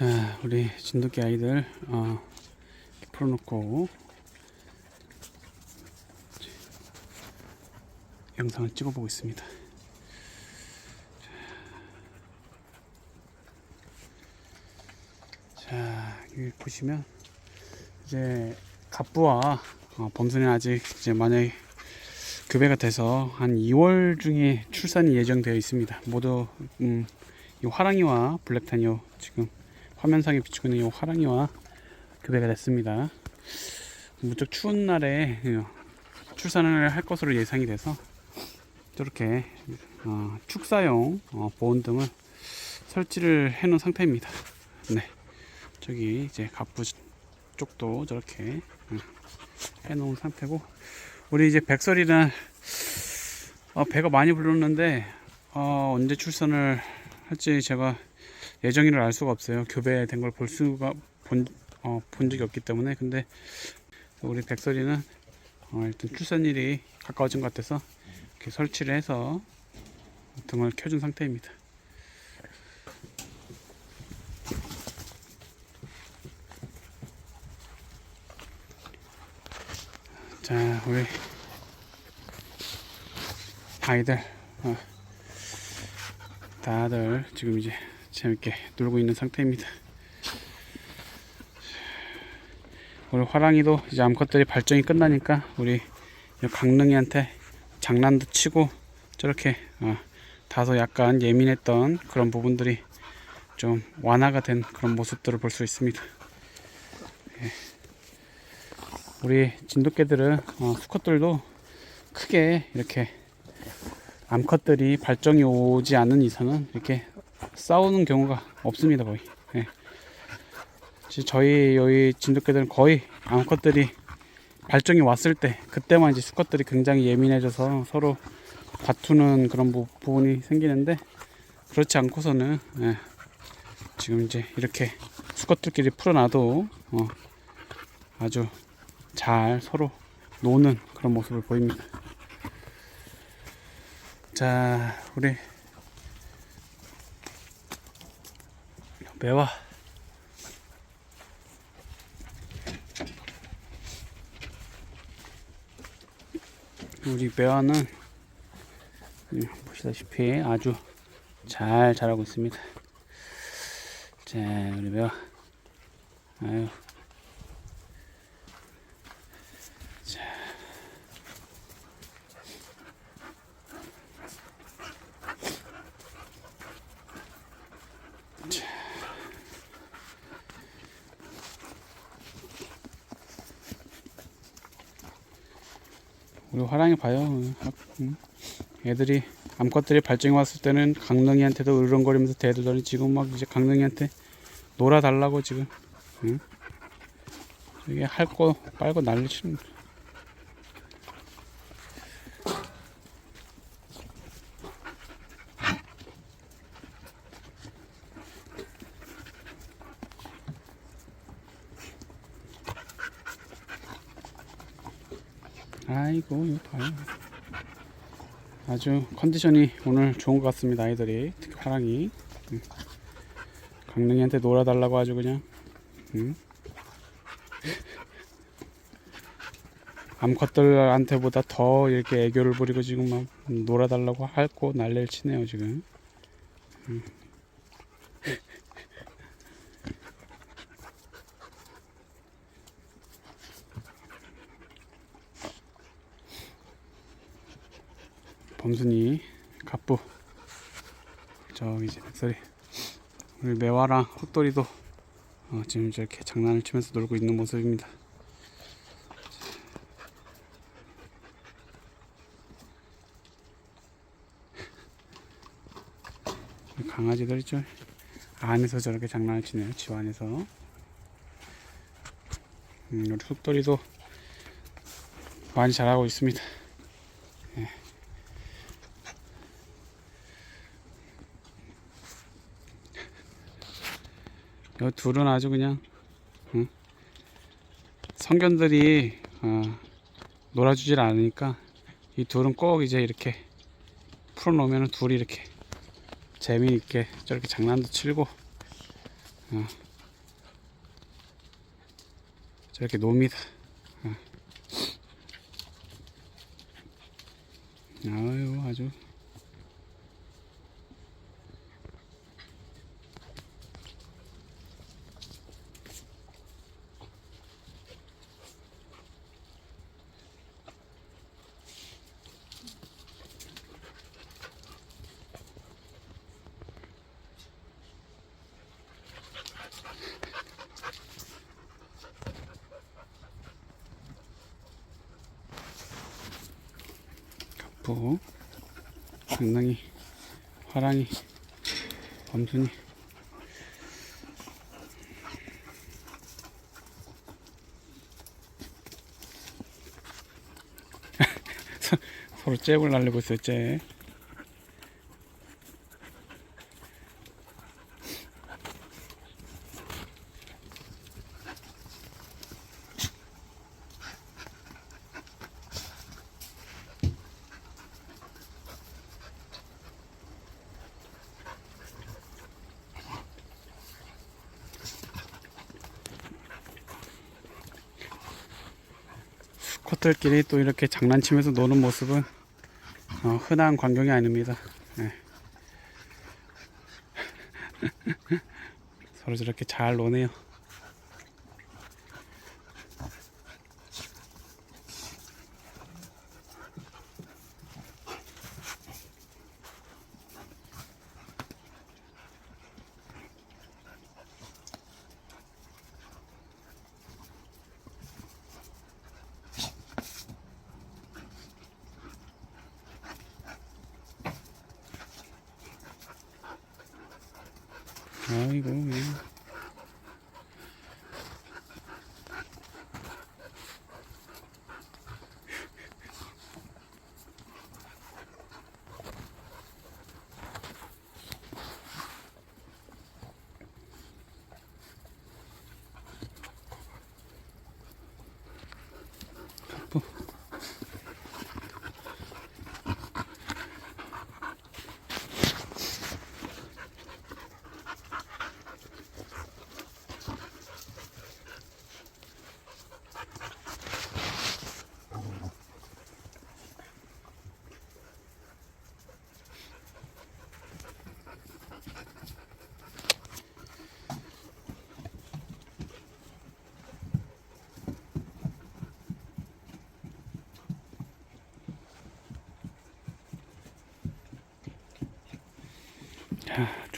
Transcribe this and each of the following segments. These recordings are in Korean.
자, 우리 진돗개 아이들 어, 풀어놓고 영상을 찍어보고 있습니다. 자, 여기 보시면 이제 갑부와 어, 범선이 아직 이제 만약에 교배가 돼서 한 2월 중에 출산이 예정되어 있습니다. 모두 음, 이 화랑이와 블랙타니오 지금 화면상에 비추고 있는 이 화랑이와 교배가 됐습니다. 무척 추운 날에 어, 출산을 할 것으로 예상이 돼서 저렇게 어, 축사용 어, 보온 등을 설치를 해 놓은 상태입니다. 네, 저기 이제 갑부 쪽도 저렇게 음, 해놓은 상태고 우리 이제 백설이는 어, 배가 많이 불렀는데 어, 언제 출산을 할지 제가 예정일을 알 수가 없어요. 교배된 걸 볼 수가 본, 어, 본 적이 없기 때문에 근데 우리 백설이는 어, 일단 출산일이 가까워진 것 같아서 이렇게 설치를 해서 등을 켜준 상태입니다. 자, 우리 아이들 어, 다들 지금 이제 재밌게 놀고 있는 상태입니다. 우리 화랑이도 이제 암컷들이 발정이 끝나니까 우리 이 강릉이한테 장난도 치고 저렇게 어, 다소 약간 예민했던 그런 부분들이 좀 완화가 된 그런 모습들을 볼 수 있습니다. 예. 우리 진돗개들은 어, 수컷들도 크게 이렇게 암컷들이 발정이 오지 않는 이상은 이렇게 싸우는 경우가 없습니다 거의. 예. 지- 저희 여기 진돗개들은 거의 암컷들이 발정이 왔을 때 그때만 이제 수컷들이 굉장히 예민해져서 서로 다투는 그런 부, 분이 생기는데 그렇지 않고서는 예, 지금 이제 이렇게 수컷들끼리 풀어놔도 어, 아주 잘 서로 노는 그런 모습을 보입니다. 자, 우리 매화 우리 매화는 음, 보시다시피 아주 잘 자라고 있습니다. 자, 우리 매화. 아유 우리 화랑이 봐요. 음. 애들이 암컷들이 발정이 왔을 때는 강릉이한테도 으르렁거리면서 대들더니 지금 막 이제 강릉이한테 놀아달라고 지금 응? 이게 할거 빨고 난리 치는 거야. 아이고 이거 봐요 아주 컨디션이 오늘 좋은 것 같습니다 아이들이 특히 화랑이 응. 강릉이한테 놀아달라고 아주 그냥 응. 암컷들한테보다 더 이렇게 애교를 부리고 지금 막 놀아달라고 할고 난리를 치네요 지금 응. 범순이 갑부 저기 이제 백설이 우리 매화랑 흑돌이도 어, 지금 이렇게 장난을 치면서 놀고 있는 모습입니다. 강아지들 있죠? 안에서 저렇게 장난을 치네요. 집 안에서. 음, 우리 흑돌이도 많이 자라고 있습니다. 요 둘은 아주 그냥 응? 성견들이 어, 놀아주질 않으니까 이 둘은 꼭 이제 이렇게 풀어놓으면 둘이 이렇게 재미있게 저렇게 장난도 치고 어, 저렇게 놉니다 어. 아유 아주 갑부 상당히 화랑이 범순이 서- 서로 잽을 날리고 있어요 잽 코털끼리 또 이렇게 장난치면서 노는 모습은 어, 흔한 광경이 아닙니다. 예. 서로 저렇게 잘 노네요. 아이고,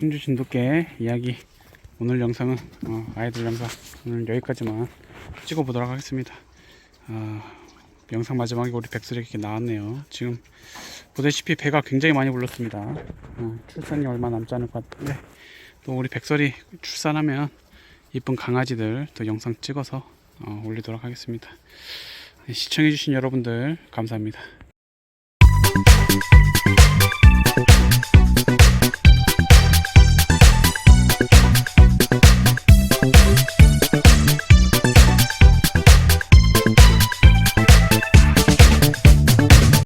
충주 진돗개 이야기 오늘 영상은 어, 아이들 영상 오늘 여기까지만 찍어 보도록 하겠습니다. 어, 영상 마지막에 우리 백설이 이렇게 나왔네요. 지금 보다시피 배가 굉장히 많이 불렀습니다. 어, 출산이 얼마 남지 않을 것 같은데 또 우리 백설이 출산하면 이쁜 강아지들 또 영상 찍어서 어, 올리도록 하겠습니다. 네, 시청해주신 여러분들 감사합니다.